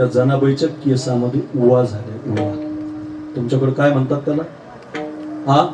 त्या जनाबाईच्या केसामध्ये उवा झाले. उवा. तुमच्याकडे काय म्हणतात त्याला? हा?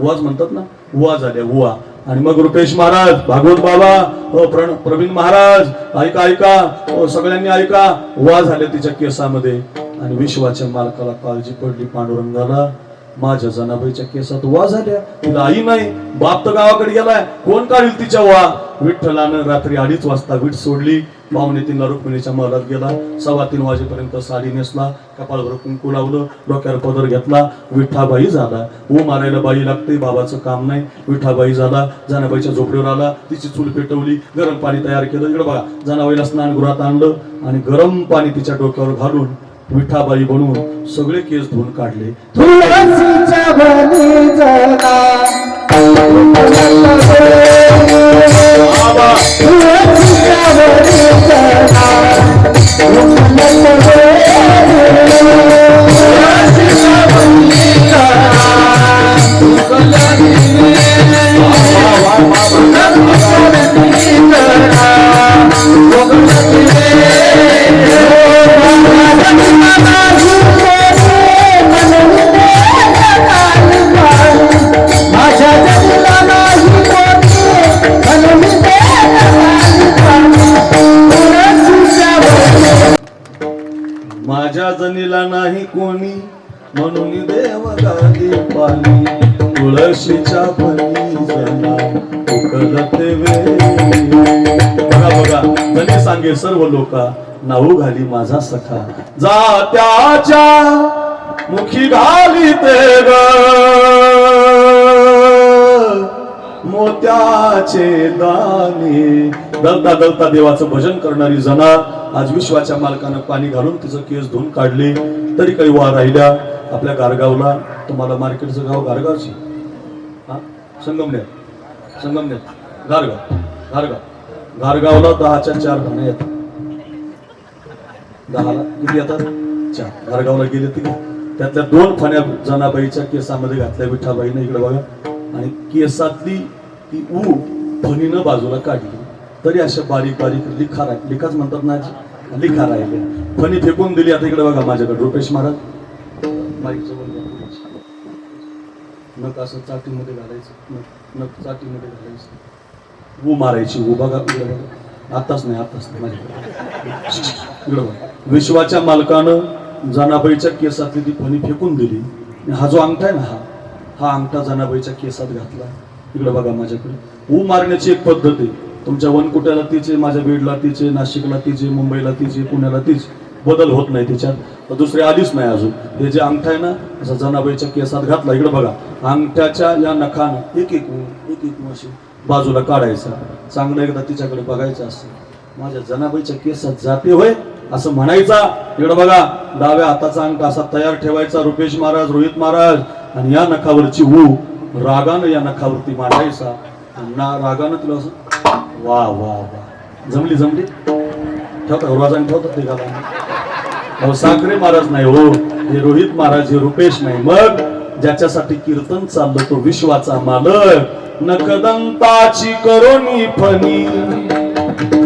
उवाच म्हणतात ना? उवा झाल्या उवा. आणि मग रुपेश महाराज भागवत बाबा प्रण प्रवीण महाराज ऐका ऐका सगळ्यांनी ऐका उवा झाल्या तिच्या केसामध्ये. आणि विश्वाच्या मालकाला काळजी पडली पांडुरंगाला. माझ्या जनाबाईच्या केसात वा झाल्या. तिला आई नाही बाप तर गावाकडे गेलाय. कोण काढील तिच्या वा विठ्ठलानं रात्री अडीच वाजता वीट सोडली. पावणे तीनला रुक्मिणीच्या महालात गेला. सव्वा तीन वाजेपर्यंत साडी नेसला. कपाळभर कुंकू लावलं. डोक्यावर पदर घेतला. विठाबाई झाला. ऊ मारायला बाई लागते. बाबाचं काम नाही. विठाबाई झाला. जनाबाईच्या झोपडीवर आला. तिची चूल पेटवली. गरम पाणी तयार केलं. इकडे बघा. जनाबाईला स्नानगृहात आणलं आणि गरम पाणी तिच्या डोक्यावर घालून विठाबाई बनवून सगळे केस धुवून काढले. जनी सर्व लोका नाऊ घाली माझा सखा. जात्याच्या मुखी घाली ते ग. मोत्याचे दाने दलता दलता देवाचं भजन करणारी जना आज विश्वाच्या मालकानं पाणी घालून तिचं केस धुवून काढले. तरी काही वा राहिल्या आपल्या गारगावला. तुम्हाला मार्केटचं गाव गारगावची. हा? संगमनेर. संगमनेर. गारगाव. गारगाव. गारगावला दहाच्या चार धाणे येतात. दहाला किती येतात? चार. गारगावला गेले तिथे त्यातल्या दोन फण्या जनाबाईच्या केसामध्ये घातल्या विठाबाईने इकडे बघा. आणि केसातली ती ऊ फणीनं बाजूला काढली. तरी अशा बारीक बारीक लिखा राह लिखाच म्हणतात ना लिखा राहिले. फणी फेकून दिली. आता इकडे बघा माझ्याकडे. रुपेश महाराज. नक असं चाटीमध्ये घालायचं. नक चाटीमध्ये घालायचं. ऊ मारायची ऊ बघा इकडे बघा. आताच नाही आताच नाही माझ्याकडे इकडं बघा. विश्वाच्या मालकानं जनाबाईच्या केसातली ती फणी फेकून दिली. हा जो अंगठा आहे ना हा हा अंगठा जनाबाईच्या केसात घातला. इकडं बघा माझ्याकडे. ऊ मारण्याची एक पद्धत आहे. तुमच्या वनकुट्याला तिचे माझ्या बीडला तिचे नाशिकला तिचे मुंबईला तिचे पुण्याला तीच. बदल होत नाही तिच्यात दुसरे आधीच आलीच नाही अजून. हे जे अंगठा आहे ना असा जनाबाईच्या केसात घातला. इकडं बघा. अंगठ्याच्या या नखानं एक एक एक एक अशी बाजूला काढायचा. चांगलं एकदा तिच्याकडे बघायचं असं. माझ्या जनाबाईच्या केसात जाते होय असं म्हणायचा. इकडं बघा डाव्या हाताचा अंक असा तयार ठेवायचा रुपेश महाराज रोहित महाराज. आणि या नखावरची ऊ रागानं या नखावरती मांडायचा. आणि ना रागानं तुला असं वा वा वा. जमली जमली? ठेवता रोजाने ठेवतात ते गाला अहो साखरे महाराज नाही हो. हे रोहित महाराज हे रुपेश नाही. मग ज्याच्यासाठी कीर्तन चाललं तो विश्वाचा मालक. नकदंताची करोनी फणी.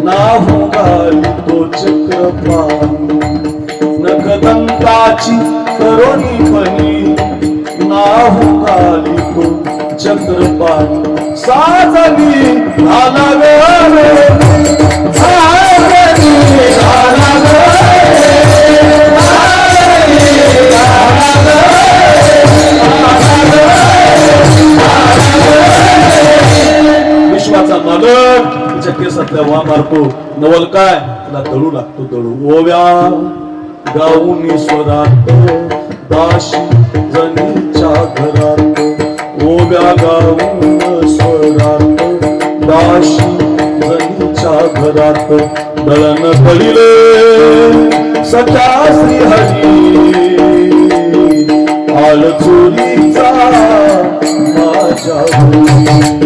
नाहू घाली तो चक्रपाणी. नकदंताची करोनी फणी. नाहू घाली तो चक्रपाणी. साजली आला विश्वाचा मालक तिच्या केसातल्या वा मारतो. नवल काय? तिला दळू लागतो दळू. ओव्या गाऊन स्वरात. दाशी जनीच्या घरात. ओव्या गाऊन स्वरात. दाशी जनीच्या घरात. दळण पडिले सचा श्री हरी आल चोरीचा माझ्या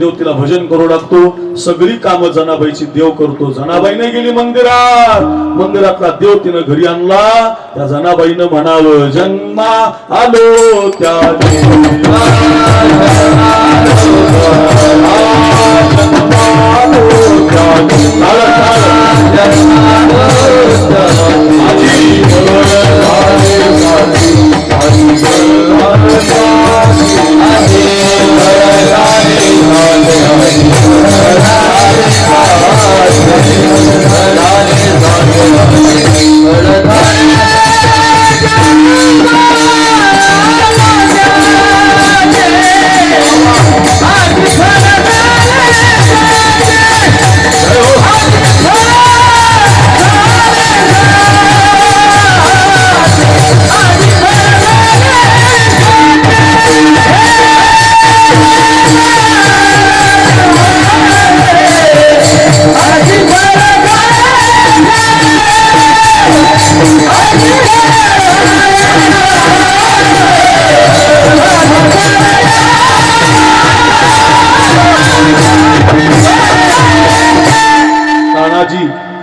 देव तिला भजन करू लागतो. सगळी कामं जनाबाईची देव करतो. जनाबाईने गेली मंदिरात. मंदिरातला देव तिनं घरी आणला. त्या जनाबाईनं म्हणावं जन्मा आलो त्या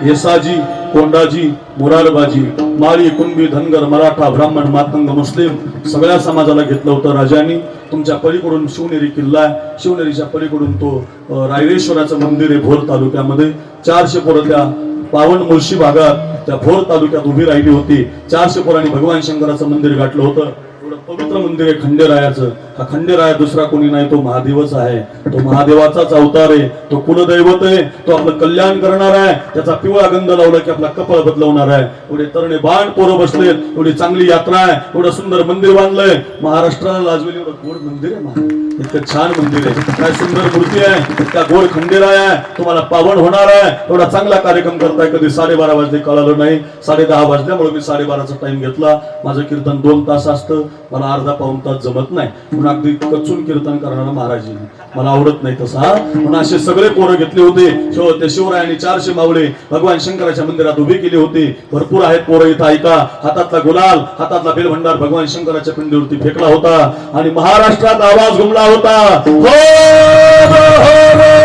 येसाजी कोंडाजी मुरारबाजी माळी कुणबी धनगर मराठा ब्राह्मण मातंग मुस्लिम सगळ्या समाजाला घेतलं होतं राजांनी. तुमच्या पलीकडून शिवनेरी किल्ला आहे. शिवनेरीच्या पलीकडून तो रायरेश्वराचं मंदिर आहे भोर तालुक्यामध्ये. चारशे पोरं त्या पावन मुळशी भागात त्या भोर तालुक्यात उभी राहिली होती. चारशे पोरांनी भगवान शंकराचं मंदिर गाठलं होतं. एवढं पवित्र मंदिर आहे खंडेरायाचं. हा खंडेराया दुसरा कोणी नाही तो महादेवच आहे. तो महादेवाचाच अवतार आहे. तो कुलदैवत आहे. तो आपलं कल्याण करणार आहे. त्याचा पिवळा गंध लावला की आपला कपाळ बदलवणार आहे. एवढे तरणे बाण पोरं बसलेत. एवढी चांगली यात्रा आहे. एवढं सुंदर मंदिर बांधलंय. महाराष्ट्राला लाजवेल एवढं गोड मंदिर आहे इतकं छान मंदिर आहे. काय सुंदर मूर्ती आहे. त्या गोड खंडेराय आहे. तुम्हाला पावन होणार आहे. एवढा चांगला कार्यक्रम करताय. कधी साडेबारा वाजले कळालं नाही. साडे दहा वाजल्यामुळे मी साडेबाराचा टाइम घेतला. माझं कीर्तन दोन तास असतं. मला अर्धा पाऊन तास जमत नाही. म्हणून अगदी कचून कीर्तन करणारा महाराज मला आवडत नाही तसा म्हणून असे सगळे पोरं घेतले होते. हो, शिवरायाने चारशे मावळे भगवान शंकराच्या मंदिरात उभे केले होते. भरपूर आहेत पोरं इथं ऐका. हातातला गुलाल हातातला बेलभंडार भगवान शंकराच्या पिंडीवरती फेकला होता. आणि महाराष्ट्रात आवाज घुमला होता. हो. हो, हो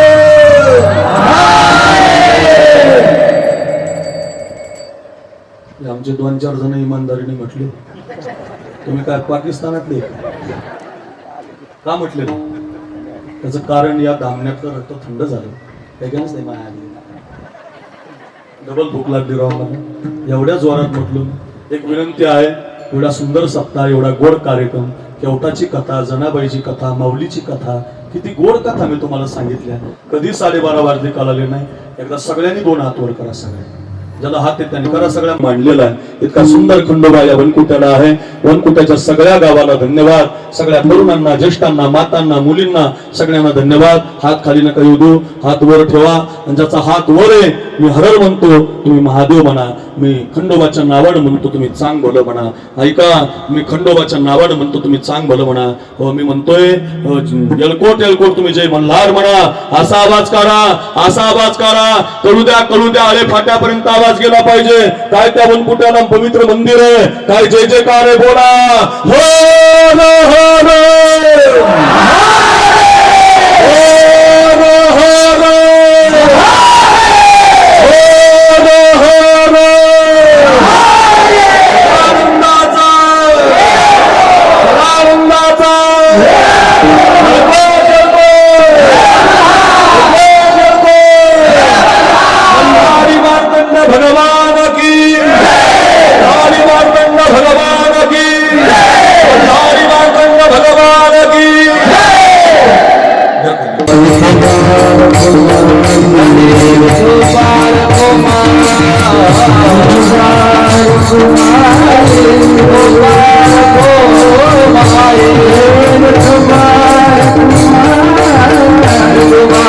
आमचे दोन चार जण इमानदारीने म्हटले. तुम्ही काय पाकिस्तानातले? का म्हटले त्याचं कारण या धामण्यातलं रक्त थंड झालं. त्याच्यानेच नाही माया आली डबल भूक लागली राव मला. एवढ्या जोरात म्हटलं. एक विनंती आहे एवढा सुंदर सप्ताह एवढा गोड कार्यक्रम केवटाची कथा जनाबाईची कथा माऊलीची कथा किती गोड कथा मी तुम्हाला सांगितल्या. कधी साडेबारा वाजले आले नाही. एकदा सगळ्यांनी दोन हात वर करा सगळ्यांनी. ज्याला हात आहे त्यांनी करा सगळ्या मांडलेला आहे. इतका सुंदर खंडोबा या वनकुट्याला आहे. वनकुट्याच्या सगळ्या गावाला धन्यवाद. सगळ्या तरुणांना ज्येष्ठांना मातांना मुलींना सगळ्यांना धन्यवाद. हात खाली नका येऊ देऊ. हात वर ठेवा. आणि ज्याचा हात वर आहे मी हरळ म्हणतो तुम्ही महादेव म्हणा मी खंडोबाच्या नावाड म्हणतो तुम्ही चांग भलं म्हणा. ऐका मी खंडोबाच्या नावाड म्हणतो तुम्ही चांग भलं म्हणा. हो मी म्हणतोय अ, एलकोट तुम्ही जय मल्हार म्हणा. असा आवाज करा असा आवाज करा करू द्या करू द्या आले फाट्यापर्यंत आवाज गेला पाहिजे. काय त्या वनकुट्याला पवित्र मंदिर आहे? काय जय जयकार आहे बोला. हो हो हो. हो. Kumar Kumar Kumar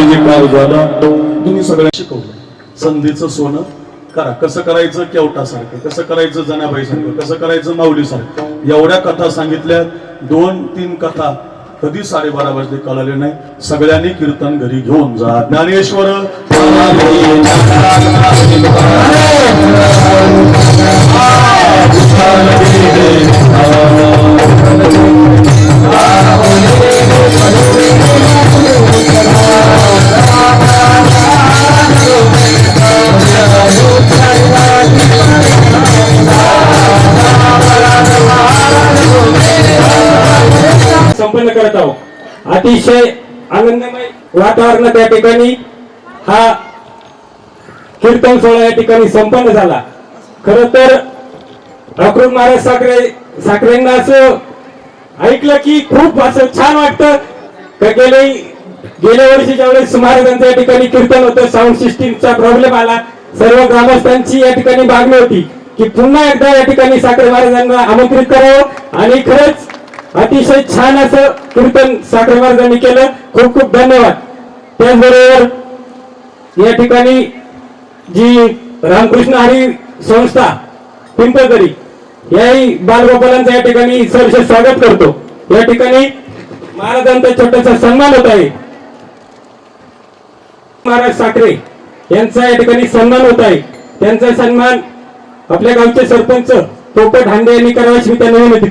झाला तुम्ही सगळ्या शिकवलं. संधीचं सोनं करा. कसं करायचं केवटासारखं कसं करायचं जनाबाईसारखं कसं करायचं माऊलीसारखं? एवढ्या कथा सांगितल्या. दोन तीन कथा कधी साडेबारा वाजले कळाले नाही. सगळ्यांनी कीर्तन घरी घेऊन जा. ज्ञानेश्वर. अतिशय आनंदमय वातावरण त्या ठिकाणी. हा कीर्तन सोहळा या ठिकाणी संपन्न झाला. खर तर अक्रूर महाराज साखरे साखरेंना असं ऐकलं की खूप असं छान वाटतं. का गेले गेल्या वर्षी ज्यावेळेस महाराजांचं या ठिकाणी कीर्तन होतं साऊंड सिस्टीमचा प्रॉब्लेम आला. सर्व ग्रामस्थांची या ठिकाणी मागणी होती की पुन्हा एकदा या ठिकाणी साखरे महाराजांना आमंत्रित करावं. आणि खरंच अतिशय छान असं कीर्तन साखरे महाराजांनी केलं. खूप खूप धन्यवाद. त्याचबरोबर या ठिकाणी जी रामकृष्ण हरी संस्था पिंपळकरी याही बालगोपालांचं या ठिकाणी सहर्ष स्वागत करतो. या ठिकाणी महाराजांचा छोटासा सन्मान होत आहे. महाराज साखरे यांचा या ठिकाणी सन्मान होत आहे. त्यांचा सन्मान आपल्या गावचे सरपंच पोपट हांडे यांनी करावा अशी मी त्यांना विनंती